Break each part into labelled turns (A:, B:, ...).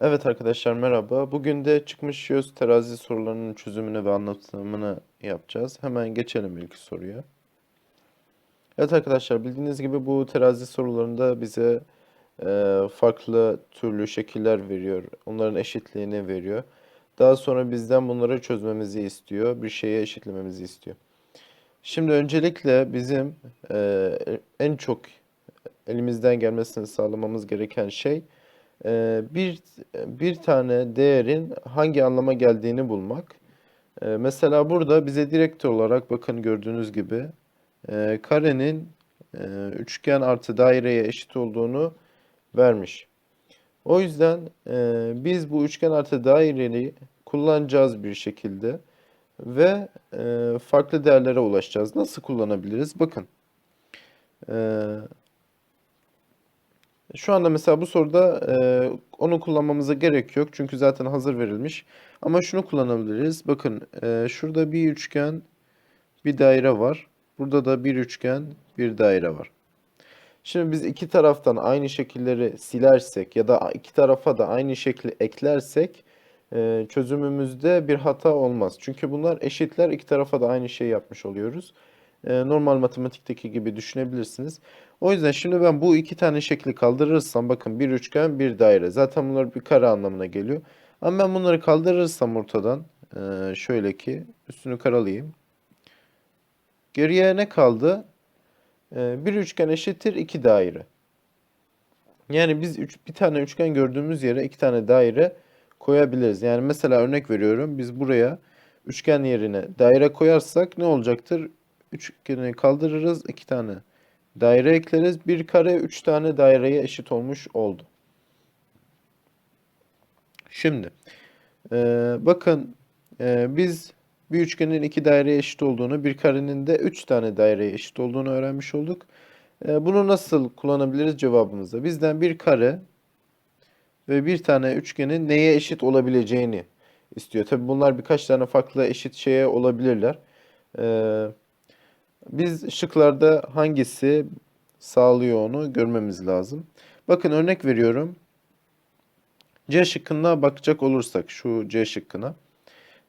A: Evet arkadaşlar merhaba. Bugün de çıkmış yüz terazi sorularının çözümünü ve anlatımını yapacağız. Hemen geçelim ilk soruya. Evet arkadaşlar bildiğiniz gibi bu terazi sorularında bize e, farklı türlü şekiller veriyor. Onların eşitliğini veriyor. Daha sonra bizden bunları çözmemizi istiyor. Bir şeye eşitlememizi istiyor. Şimdi öncelikle bizim e, en çok elimizden gelmesini sağlamamız gereken şey bir bir tane değerin hangi anlama geldiğini bulmak. E, mesela burada bize direkt olarak bakın gördüğünüz gibi e, karenin e, üçgen artı daireye eşit olduğunu vermiş. O yüzden e, biz bu üçgen artı daireyi kullanacağız bir şekilde ve e, farklı değerlere ulaşacağız. Nasıl kullanabiliriz? Bakın. E, şu anda mesela bu soruda e, onu kullanmamıza gerek yok. Çünkü zaten hazır verilmiş. Ama şunu kullanabiliriz. Bakın e, şurada bir üçgen, bir daire var. Burada da bir üçgen, bir daire var. Şimdi biz iki taraftan aynı şekilleri silersek ya da iki tarafa da aynı şekli eklersek e, çözümümüzde bir hata olmaz. Çünkü bunlar eşitler. iki tarafa da aynı şey yapmış oluyoruz. Normal matematikteki gibi düşünebilirsiniz. O yüzden şimdi ben bu iki tane şekli kaldırırsam bakın bir üçgen bir daire. Zaten bunlar bir kare anlamına geliyor. Ama ben bunları kaldırırsam ortadan e, şöyle ki üstünü karalayayım. Geriye ne kaldı? E, bir üçgen eşittir iki daire. Yani biz üç, bir tane üçgen gördüğümüz yere iki tane daire koyabiliriz. Yani mesela örnek veriyorum. Biz buraya üçgen yerine daire koyarsak ne olacaktır? Üçgeni kaldırırız. iki tane daire ekleriz. Bir kare üç tane daireye eşit olmuş oldu. Şimdi e, bakın e, biz bir üçgenin iki daireye eşit olduğunu, bir karenin de üç tane daireye eşit olduğunu öğrenmiş olduk. E, bunu nasıl kullanabiliriz cevabımızda? Bizden bir kare ve bir tane üçgenin neye eşit olabileceğini istiyor. Tabi bunlar birkaç tane farklı eşit şeye olabilirler. Ee, biz şıklarda hangisi sağlıyor onu görmemiz lazım. Bakın örnek veriyorum. C şıkkına bakacak olursak şu C şıkkına.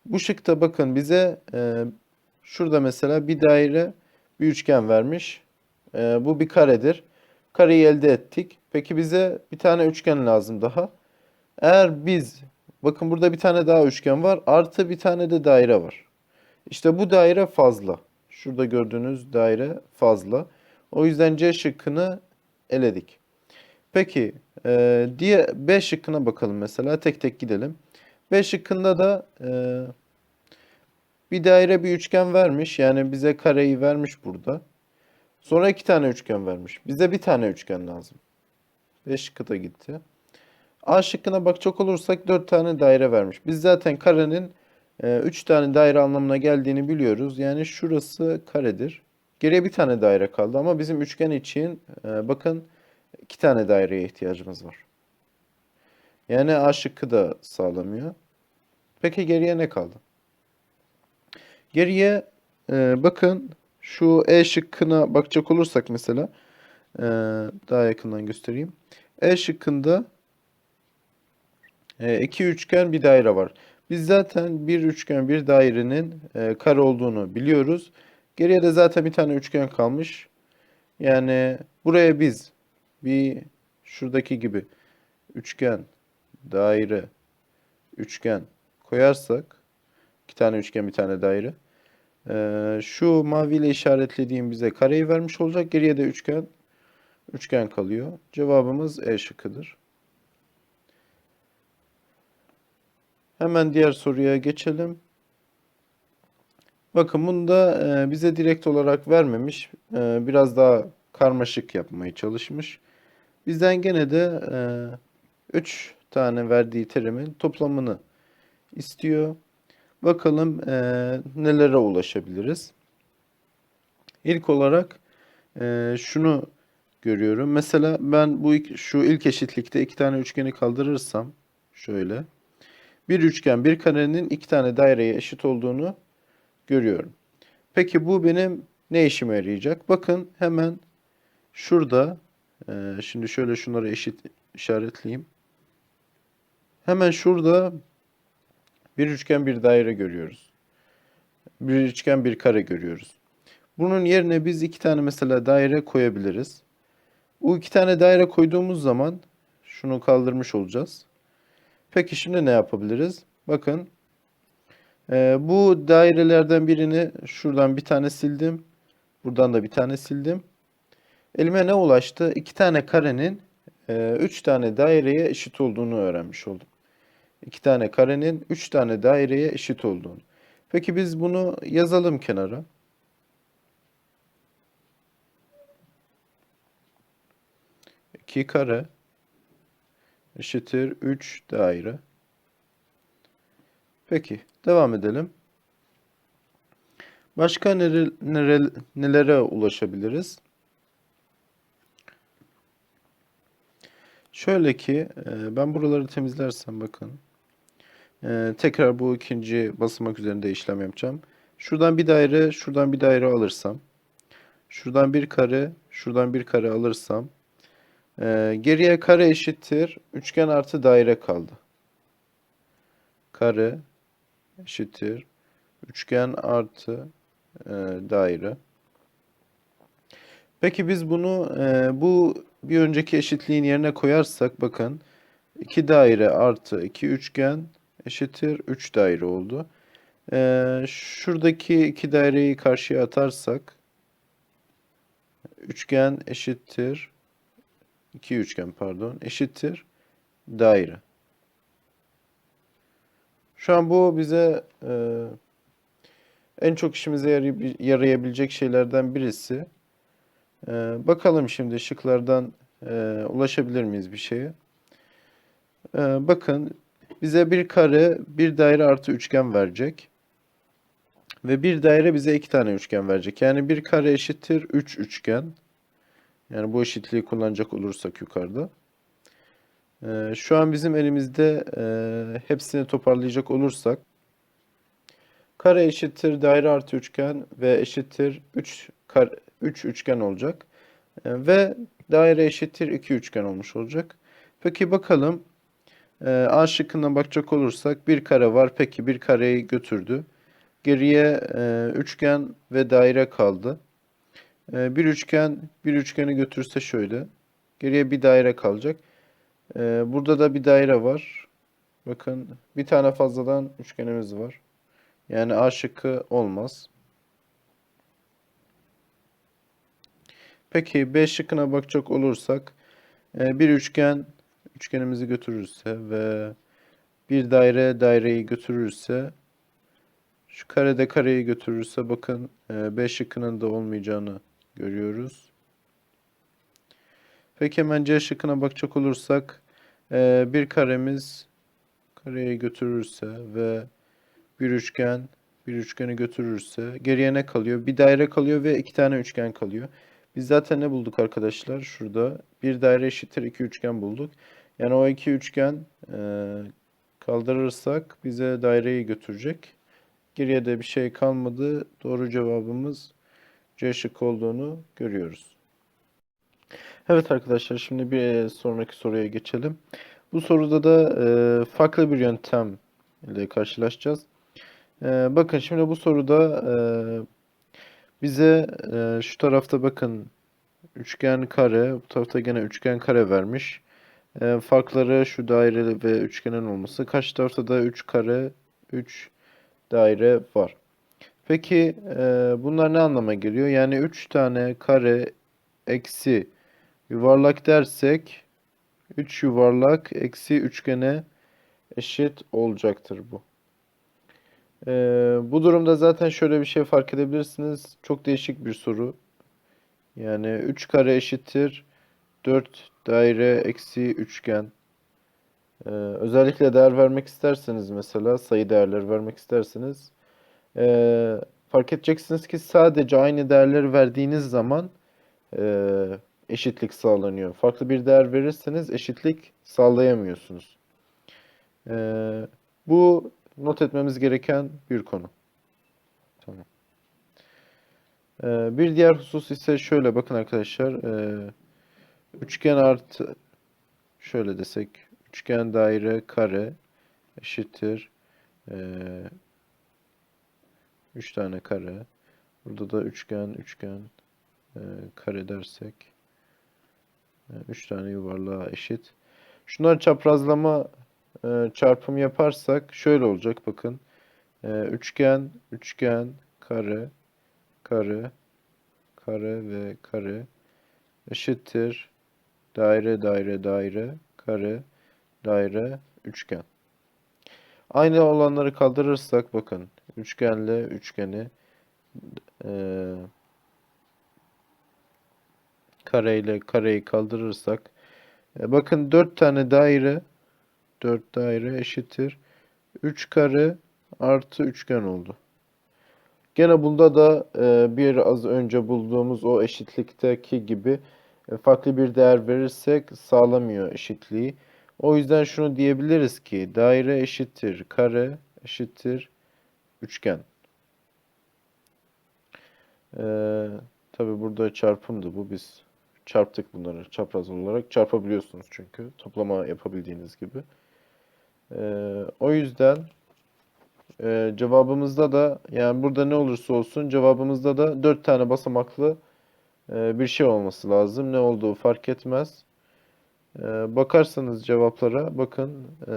A: Bu şıkta bakın bize e, şurada mesela bir daire bir üçgen vermiş. E, bu bir karedir. Kareyi elde ettik. Peki bize bir tane üçgen lazım daha. Eğer biz bakın burada bir tane daha üçgen var. Artı bir tane de daire var. İşte bu daire fazla. Şurada gördüğünüz daire fazla. O yüzden C şıkkını eledik. Peki e, diye B şıkkına bakalım mesela. Tek tek gidelim. B şıkkında da e, bir daire bir üçgen vermiş. Yani bize kareyi vermiş burada. Sonra iki tane üçgen vermiş. Bize bir tane üçgen lazım. B şıkkı da gitti. A şıkkına bakacak olursak 4 tane daire vermiş. Biz zaten karenin 3 tane daire anlamına geldiğini biliyoruz. Yani şurası karedir. Geriye bir tane daire kaldı ama bizim üçgen için e, bakın 2 tane daireye ihtiyacımız var. Yani A şıkkı da sağlamıyor. Peki geriye ne kaldı? Geriye e, bakın şu E şıkkına bakacak olursak mesela e, daha yakından göstereyim. E şıkkında iki üçgen bir daire var. Biz zaten bir üçgen bir dairenin e, kare olduğunu biliyoruz. Geriye de zaten bir tane üçgen kalmış. Yani buraya biz bir şuradaki gibi üçgen, daire, üçgen koyarsak iki tane üçgen bir tane daire. E, şu maviyle işaretlediğim bize kareyi vermiş olacak. Geriye de üçgen, üçgen kalıyor. Cevabımız E şıkkıdır. Hemen diğer soruya geçelim. Bakın bunu da e, bize direkt olarak vermemiş. E, biraz daha karmaşık yapmaya çalışmış. Bizden gene de 3 tane verdiği terimin toplamını istiyor. Bakalım e, nelere ulaşabiliriz. İlk olarak e, şunu görüyorum. Mesela ben bu şu ilk eşitlikte iki tane üçgeni kaldırırsam şöyle bir üçgen bir karenin iki tane daireye eşit olduğunu görüyorum. Peki bu benim ne işime yarayacak? Bakın hemen şurada e, şimdi şöyle şunları eşit işaretleyeyim. Hemen şurada bir üçgen bir daire görüyoruz. Bir üçgen bir kare görüyoruz. Bunun yerine biz iki tane mesela daire koyabiliriz. Bu iki tane daire koyduğumuz zaman şunu kaldırmış olacağız. Peki şimdi ne yapabiliriz? Bakın ee, bu dairelerden birini şuradan bir tane sildim. Buradan da bir tane sildim. Elime ne ulaştı? İki tane karenin e, üç tane daireye eşit olduğunu öğrenmiş oldum. İki tane karenin üç tane daireye eşit olduğunu. Peki biz bunu yazalım kenara. İki kare eşittir 3 daire. Peki devam edelim. Başka nere, nere, nelere ulaşabiliriz? Şöyle ki e, ben buraları temizlersem bakın. E, tekrar bu ikinci basamak üzerinde işlem yapacağım. Şuradan bir daire, şuradan bir daire alırsam. Şuradan bir kare, şuradan bir kare alırsam. E, geriye kare eşittir. Üçgen artı daire kaldı. Kare eşittir. Üçgen artı e, daire. Peki biz bunu e, bu bir önceki eşitliğin yerine koyarsak bakın 2 daire artı 2 üçgen eşittir 3 daire oldu. E, şuradaki iki daireyi karşıya atarsak üçgen eşittir 2 üçgen pardon eşittir daire. Şu an bu bize e, en çok işimize yarayab- yarayabilecek şeylerden birisi. E, bakalım şimdi şıklardan e, ulaşabilir miyiz bir şeye? E, bakın bize bir kare, bir daire artı üçgen verecek. Ve bir daire bize iki tane üçgen verecek. Yani bir kare eşittir 3 üçgen. Yani bu eşitliği kullanacak olursak yukarıda. Ee, şu an bizim elimizde e, hepsini toparlayacak olursak kare eşittir daire artı üçgen ve eşittir 3 kare, 3 üçgen olacak. E, ve daire eşittir 2 üçgen olmuş olacak. Peki bakalım e, A şıkkından bakacak olursak bir kare var. Peki bir kareyi götürdü. Geriye e, üçgen ve daire kaldı. E, bir üçgen bir üçgeni götürse şöyle. Geriye bir daire kalacak. Ee, burada da bir daire var. Bakın bir tane fazladan üçgenimiz var. Yani A şıkkı olmaz. Peki B şıkkına bakacak olursak e, bir üçgen üçgenimizi götürürse ve bir daire daireyi götürürse şu karede kareyi götürürse bakın e, B şıkkının da olmayacağını görüyoruz. Peki hemen C şıkkına bakacak olursak e, bir karemiz kareyi götürürse ve bir üçgen bir üçgeni götürürse geriye ne kalıyor? Bir daire kalıyor ve iki tane üçgen kalıyor. Biz zaten ne bulduk arkadaşlar? Şurada bir daire eşittir iki üçgen bulduk. Yani o iki üçgen e, kaldırırsak bize daireyi götürecek. Geriye de bir şey kalmadı. Doğru cevabımız C şıkkı olduğunu görüyoruz. Evet arkadaşlar şimdi bir sonraki soruya geçelim. Bu soruda da e, farklı bir yöntem ile karşılaşacağız. E, bakın şimdi bu soruda e, bize e, şu tarafta bakın üçgen kare, bu tarafta gene üçgen kare vermiş. E, farkları şu daire ve üçgenin olması. Karşı tarafta da 3 kare, 3 daire var. Peki e, bunlar ne anlama geliyor? Yani 3 tane kare eksi yuvarlak dersek 3 yuvarlak eksi üçgene eşit olacaktır bu. Ee, bu durumda zaten şöyle bir şey fark edebilirsiniz. Çok değişik bir soru. Yani 3 kare eşittir 4 daire eksi üçgen. Ee, özellikle değer vermek isterseniz mesela sayı değerler vermek isterseniz ee, fark edeceksiniz ki sadece aynı değerleri verdiğiniz zaman ee, eşitlik sağlanıyor. Farklı bir değer verirseniz eşitlik sağlayamıyorsunuz. Ee, bu not etmemiz gereken bir konu. Tamam. Ee, bir diğer husus ise şöyle bakın arkadaşlar. Ee, üçgen artı şöyle desek üçgen, daire, kare eşittir. Ee, 3 tane kare. Burada da üçgen, üçgen, e, kare dersek 3 tane yuvarlığa eşit. Şunlar çaprazlama e, çarpım yaparsak şöyle olacak bakın. E, üçgen, üçgen, kare, kare, kare ve kare eşittir. Daire, daire, daire, kare, daire, üçgen. Aynı olanları kaldırırsak bakın. Üçgenle üçgeni e, kareyle kareyi kaldırırsak e, bakın 4 tane daire 4 daire eşittir 3 kare artı üçgen oldu. Gene bunda da e, bir az önce bulduğumuz o eşitlikteki gibi e, farklı bir değer verirsek sağlamıyor eşitliği. O yüzden şunu diyebiliriz ki daire eşittir kare eşittir üçgen. Ee, tabi burada çarpımdı bu biz çarptık bunları çapraz olarak çarpabiliyorsunuz çünkü toplama yapabildiğiniz gibi. Ee, o yüzden e, cevabımızda da yani burada ne olursa olsun cevabımızda da 4 tane basamaklı e, bir şey olması lazım. Ne olduğu fark etmez. E, bakarsanız cevaplara bakın e,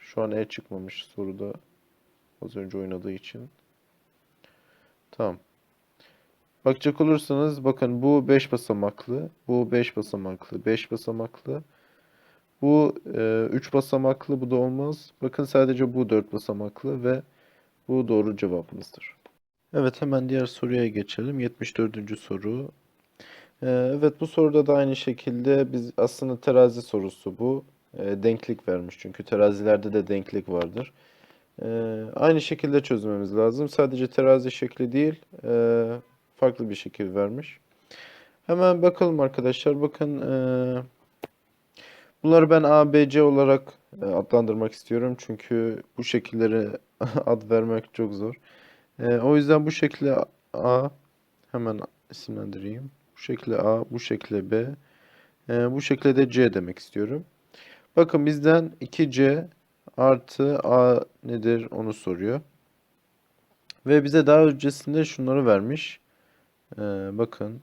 A: şu an E çıkmamış soruda az önce oynadığı için. Tamam. Bakacak olursanız bakın bu 5 basamaklı, bu 5 basamaklı, 5 basamaklı. Bu 3 basamaklı, bu da olmaz. Bakın sadece bu 4 basamaklı ve bu doğru cevabımızdır. Evet hemen diğer soruya geçelim. 74. soru. Ee, Evet bu soruda da aynı şekilde biz aslında terazi sorusu bu. Ee, Denklik vermiş çünkü terazilerde de denklik vardır. Ee, Aynı şekilde çözmemiz lazım. Sadece terazi şekli değil, e, farklı bir şekil vermiş. Hemen bakalım arkadaşlar. Bakın e, bunları ben A, B, C olarak e, adlandırmak istiyorum. Çünkü bu şekilleri ad vermek çok zor. O yüzden bu şekli A hemen isimlendireyim. Bu şekilde A, bu şekilde B, e, bu şekilde de C demek istiyorum. Bakın bizden 2C artı A nedir onu soruyor. Ve bize daha öncesinde şunları vermiş. E, bakın.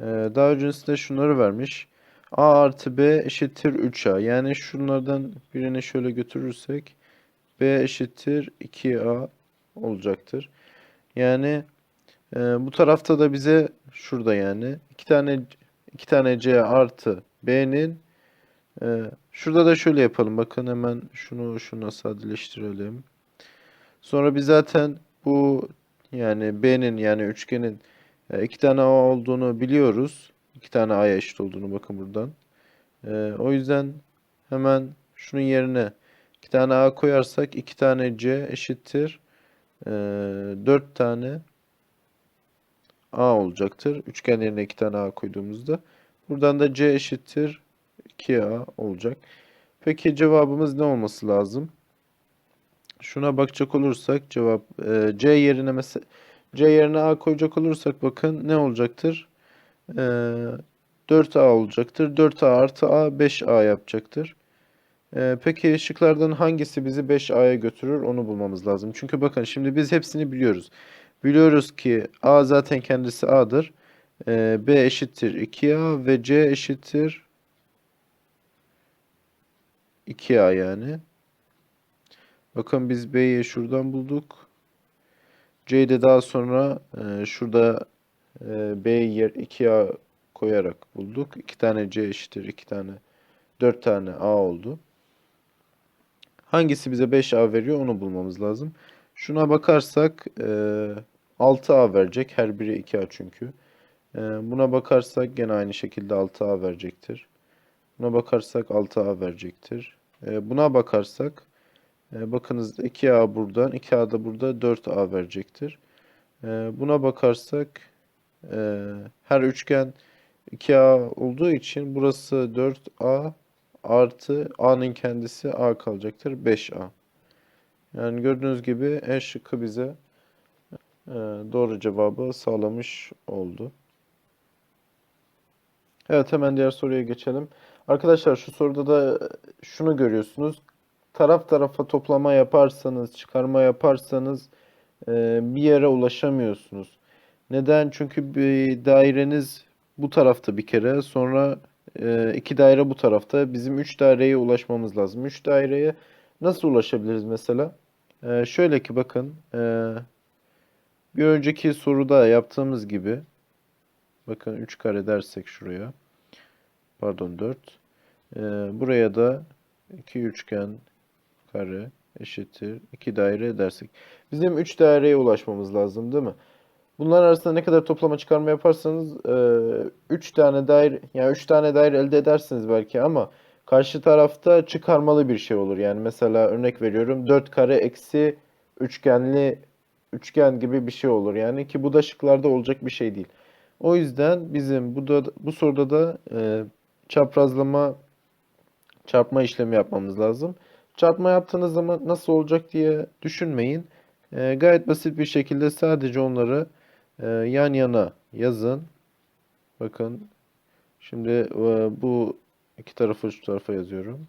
A: E, daha öncesinde şunları vermiş. A artı B eşittir 3A. Yani şunlardan birini şöyle götürürsek B eşittir 2A olacaktır. Yani e, bu tarafta da bize şurada yani iki tane iki tane C artı B'nin e, şurada da şöyle yapalım. Bakın hemen şunu şuna sadeleştirelim. Sonra biz zaten bu yani B'nin yani üçgenin e, iki tane A olduğunu biliyoruz. İki tane A'ya eşit olduğunu bakın buradan. E, o yüzden hemen şunun yerine tane A koyarsak iki tane C eşittir. E, 4 tane A olacaktır. Üçgen yerine iki tane A koyduğumuzda. Buradan da C eşittir 2A olacak. Peki cevabımız ne olması lazım? Şuna bakacak olursak cevap e, C yerine mesela C yerine A koyacak olursak bakın ne olacaktır? E, 4A olacaktır. 4A artı A 5A yapacaktır. E, peki şıklardan hangisi bizi 5A'ya götürür onu bulmamız lazım. Çünkü bakın şimdi biz hepsini biliyoruz. Biliyoruz ki A zaten kendisi A'dır. E, B eşittir 2A ve C eşittir 2A yani. Bakın biz B'yi şuradan bulduk. C'yi de daha sonra e, şurada e, B'yi yer 2A koyarak bulduk. 2 tane C eşittir 2 tane 4 tane A oldu. Hangisi bize 5A veriyor onu bulmamız lazım. Şuna bakarsak e, 6A verecek. Her biri 2A çünkü. E, buna bakarsak gene aynı şekilde 6A verecektir. Buna bakarsak 6A verecektir. E, buna bakarsak e, bakınız 2A buradan 2A da burada 4A verecektir. E, buna bakarsak e, her üçgen 2A olduğu için burası 4A artı A'nın kendisi A kalacaktır 5A. Yani gördüğünüz gibi E şıkkı bize e, doğru cevabı sağlamış oldu. Evet hemen diğer soruya geçelim. Arkadaşlar şu soruda da şunu görüyorsunuz. Taraf tarafa toplama yaparsanız, çıkarma yaparsanız e, bir yere ulaşamıyorsunuz. Neden? Çünkü bir daireniz bu tarafta bir kere, sonra e, iki daire bu tarafta. Bizim üç daireye ulaşmamız lazım. Üç daireye nasıl ulaşabiliriz mesela? E, şöyle ki bakın, e, bir önceki soruda yaptığımız gibi, bakın 3 kare dersek şuraya, pardon 4. E, buraya da iki üçgen kare eşittir 2 daire dersek. Bizim 3 daireye ulaşmamız lazım değil mi? Bunlar arasında ne kadar toplama çıkarma yaparsanız 3 tane daire yani 3 tane daire elde edersiniz belki ama karşı tarafta çıkarmalı bir şey olur. Yani mesela örnek veriyorum 4 kare eksi üçgenli üçgen gibi bir şey olur. Yani ki bu da şıklarda olacak bir şey değil. O yüzden bizim bu da bu soruda da e, çaprazlama çarpma işlemi yapmamız lazım. Çarpma yaptığınız zaman nasıl olacak diye düşünmeyin. E, gayet basit bir şekilde sadece onları e, yan yana yazın. Bakın şimdi e, bu iki tarafı şu tarafa yazıyorum.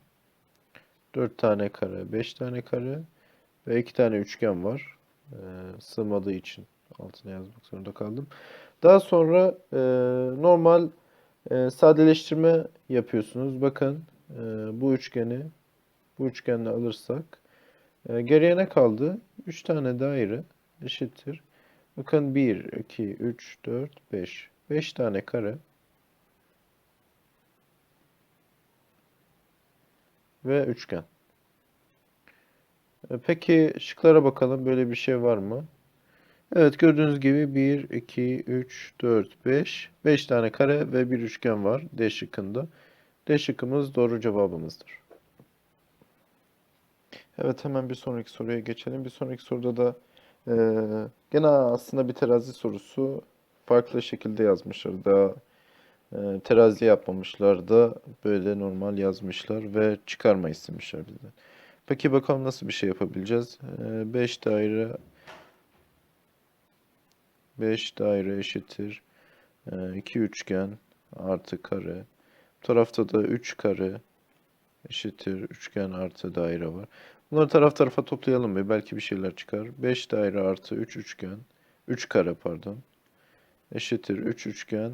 A: 4 tane kare, 5 tane kare ve 2 tane üçgen var. E, sığmadığı için altına yazmak zorunda kaldım. Daha sonra e, normal e, sadeleştirme yapıyorsunuz. Bakın e, bu üçgeni bu üçgenle alırsak e, geriye ne kaldı? 3 tane daire eşittir. Bakın 1, 2, 3, 4, 5. 5 tane kare ve üçgen. E, Peki şıklara bakalım. Böyle bir şey var mı? Evet gördüğünüz gibi 1, 2, 3, 4, 5. 5 tane kare ve bir üçgen var D şıkkında. D şıkkımız doğru cevabımızdır. Evet hemen bir sonraki soruya geçelim. Bir sonraki soruda da e, gene aslında bir terazi sorusu farklı şekilde yazmışlar. Daha e, terazi yapmamışlar da böyle normal yazmışlar ve çıkarma istemişler bizden. Peki bakalım nasıl bir şey yapabileceğiz? 5 daire 5 daire eşittir 2 üçgen artı kare. Bu tarafta da 3 kare eşittir üçgen artı daire var. Bunları taraf tarafa toplayalım ve belki bir şeyler çıkar. 5 daire artı 3 üçgen 3 kare pardon eşittir 3 üçgen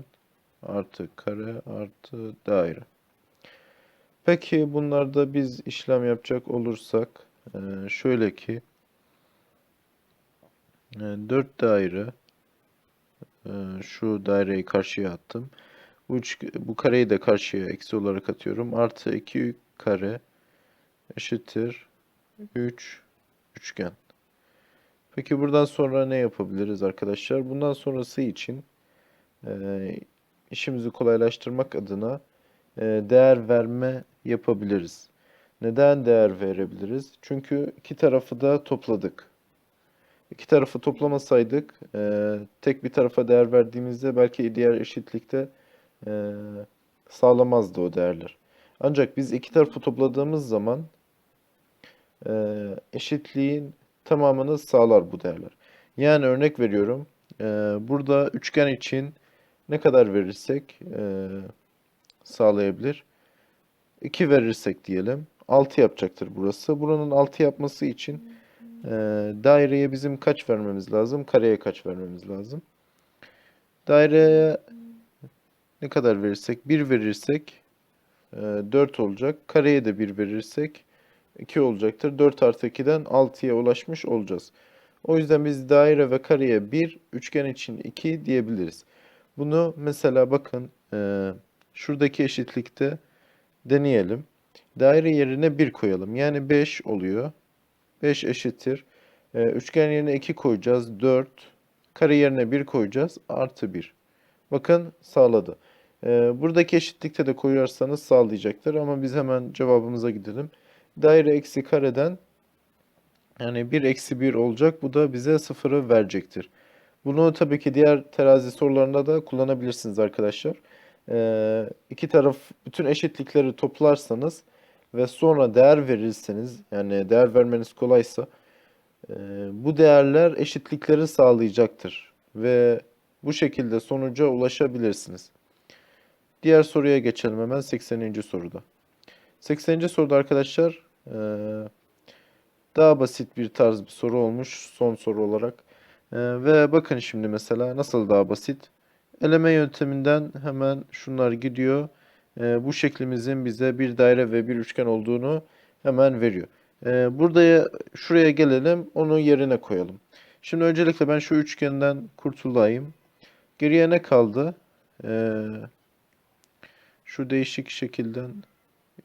A: artı kare artı daire. Peki bunlarda biz işlem yapacak olursak e, şöyle ki 4 daire e, şu daireyi karşıya attım. Bu, üç, bu kareyi de karşıya eksi olarak atıyorum. Artı 2 kare eşittir 3 üçgen. Peki buradan sonra ne yapabiliriz arkadaşlar? Bundan sonrası için e, işimizi kolaylaştırmak adına e, değer verme yapabiliriz. Neden değer verebiliriz? Çünkü iki tarafı da topladık. İki tarafı toplamasaydık e, tek bir tarafa değer verdiğimizde belki diğer eşitlikte e, sağlamazdı o değerler. Ancak biz iki tarafı topladığımız zaman e, eşitliğin tamamını sağlar bu değerler. Yani örnek veriyorum. E, burada üçgen için ne kadar verirsek e, sağlayabilir? 2 verirsek diyelim 6 yapacaktır burası. Buranın 6 yapması için daireye bizim kaç vermemiz lazım? Kareye kaç vermemiz lazım? Daireye ne kadar verirsek? 1 verirsek e, 4 olacak. Kareye de 1 verirsek 2 olacaktır. 4 artı 2'den 6'ya ulaşmış olacağız. O yüzden biz daire ve kareye 1, üçgen için 2 diyebiliriz. Bunu mesela bakın e, şuradaki eşitlikte deneyelim. Daire yerine 1 koyalım. Yani 5 oluyor. 5 eşittir. E, üçgen yerine 2 koyacağız. 4. Kare yerine 1 koyacağız. Artı 1. Bakın sağladı. E, buradaki eşitlikte de koyarsanız sağlayacaktır. Ama biz hemen cevabımıza gidelim. Daire eksi kareden yani 1 eksi 1 olacak. Bu da bize 0'ı verecektir. Bunu tabii ki diğer terazi sorularında da kullanabilirsiniz arkadaşlar. Ee, iki taraf bütün eşitlikleri toplarsanız ve sonra değer verirseniz yani değer vermeniz kolaysa e, bu değerler eşitlikleri sağlayacaktır ve bu şekilde sonuca ulaşabilirsiniz. Diğer soruya geçelim hemen 80. soruda. 80. soruda arkadaşlar daha basit bir tarz bir soru olmuş son soru olarak. E, ve bakın şimdi mesela nasıl daha basit. Eleme yönteminden hemen şunlar gidiyor. E, bu şeklimizin bize bir daire ve bir üçgen olduğunu hemen veriyor. Burada şuraya gelelim, onu yerine koyalım. Şimdi öncelikle ben şu üçgenden kurtulayım. Geriye ne kaldı? Şu değişik şekilden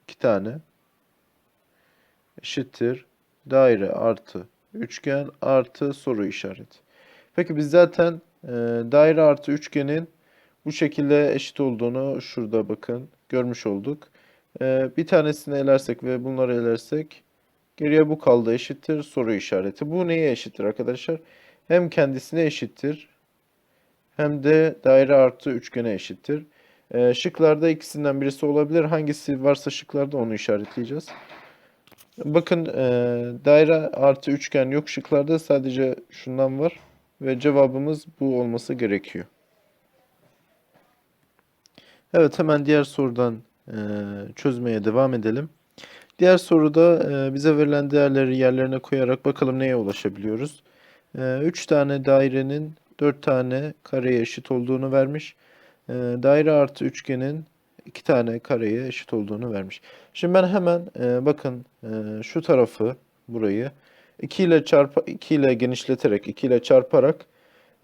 A: iki tane eşittir daire artı üçgen artı soru işareti. Peki biz zaten e, daire artı üçgenin bu şekilde eşit olduğunu şurada bakın görmüş olduk. E, bir tanesini elersek ve bunları elersek geriye bu kaldı eşittir soru işareti. Bu neye eşittir arkadaşlar? Hem kendisine eşittir hem de daire artı üçgene eşittir. E, şıklarda ikisinden birisi olabilir. Hangisi varsa şıklarda onu işaretleyeceğiz. Bakın e, daire artı üçgen yok şıklarda sadece şundan var ve cevabımız bu olması gerekiyor. Evet hemen diğer sorudan e, çözmeye devam edelim. Diğer soruda e, bize verilen değerleri yerlerine koyarak bakalım neye ulaşabiliyoruz. 3 tane dairenin 4 tane kareye eşit olduğunu vermiş. E, daire artı üçgenin 2 tane kareye eşit olduğunu vermiş. Şimdi ben hemen e, bakın e, şu tarafı burayı 2 ile çarpa 2 ile genişleterek 2 ile çarparak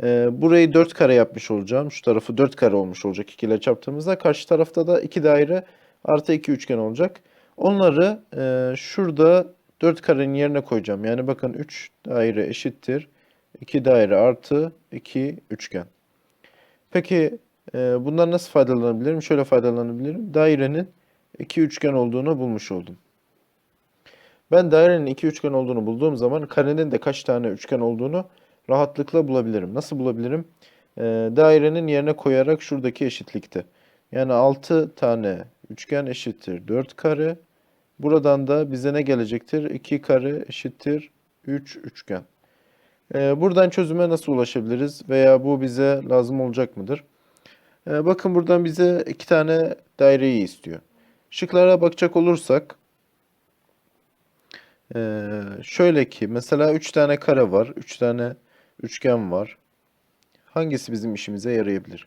A: e, burayı 4 kare yapmış olacağım. Şu tarafı 4 kare olmuş olacak 2 ile çarptığımızda. Karşı tarafta da 2 daire artı 2 üçgen olacak. Onları e, şurada 4 karenin yerine koyacağım. Yani bakın 3 daire eşittir 2 daire artı 2 üçgen. Peki bundan nasıl faydalanabilirim? Şöyle faydalanabilirim. Dairenin iki üçgen olduğunu bulmuş oldum. Ben dairenin iki üçgen olduğunu bulduğum zaman karenin de kaç tane üçgen olduğunu rahatlıkla bulabilirim. Nasıl bulabilirim? E, dairenin yerine koyarak şuradaki eşitlikte. Yani 6 tane üçgen eşittir 4 kare. Buradan da bize ne gelecektir? 2 kare eşittir 3 üçgen. E, buradan çözüme nasıl ulaşabiliriz? Veya bu bize lazım olacak mıdır? E, bakın buradan bize iki tane daireyi istiyor. Şıklara bakacak olursak e, şöyle ki mesela 3 tane kare var, 3 tane üçgen var. Hangisi bizim işimize yarayabilir?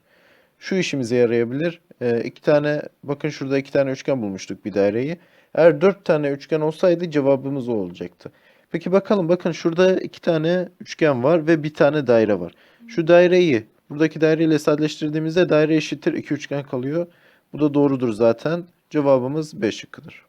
A: Şu işimize yarayabilir. E, iki tane bakın şurada iki tane üçgen bulmuştuk bir daireyi. Eğer dört tane üçgen olsaydı cevabımız o olacaktı. Peki bakalım bakın şurada iki tane üçgen var ve bir tane daire var. Şu daireyi buradaki daireyle sadeleştirdiğimizde daire eşittir iki üçgen kalıyor. Bu da doğrudur zaten. Cevabımız B şıkkıdır.